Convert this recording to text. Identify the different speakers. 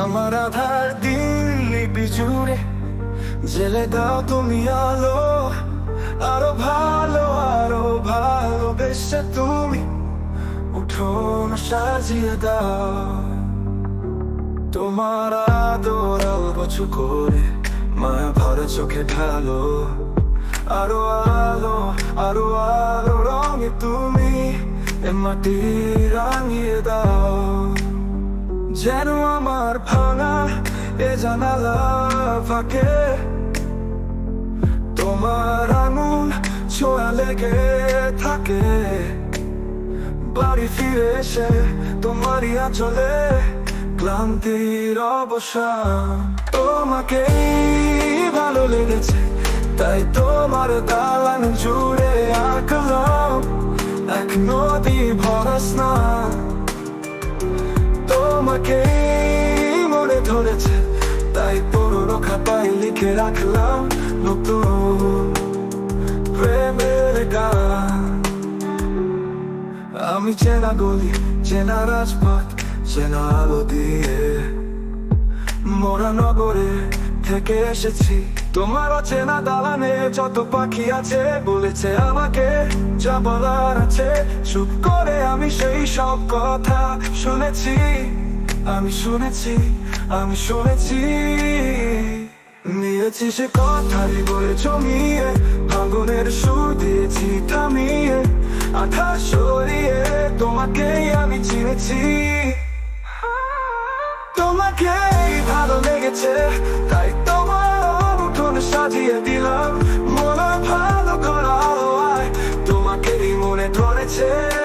Speaker 1: আমার আধার দিন লিপি জেলে দাও তুমি আলো, আরও ভালো, আরও ভালোবেসে তুমি উঠো সাজিয়ে দাও। তোমার আদর অবচু করে মায়া ভরে চোখে ঢালো, আরও আলো আরও আলো রঙে তুমি এ মাটি রাঙিয়ে দাও যেন আমার ভাঙা এ জানালা ফাঁকে তোমার আঙুল ছোঁয়া লেগে থাকে বাড়ি ফিরে এসে তোমারই আঁচলে ক্লান্তির অবসান তোমাকেই ভালো লেগেছে তাই তোমার দালান জুড়ে এক নদী ভরা স্নান তোমাকে মনে ধরেছে, তাই পুরোনো খাতায় লিখে রাখলাম নতুন প্রেমের গান। আমি চেনা গলি, চেনা রাজপথ, চেনা আলো দিয়ে মোরা নগরে থেকে এসেছি। তোমার চেনা দালানে যত পাখি আছে, বলেছে আমাকে যা বলার আছে। চুপ করে আমি সেই সব কথা শুনেছি, আমি শুনেছি আমি শুনেছি। নিয়েছি সে কথা হৃদয়ে জমিয়ে ভাঙনের সুর দিয়েছি থামিয়ে আধা সরিয়ে, তোমাকেই আমি চিনেছি। pretend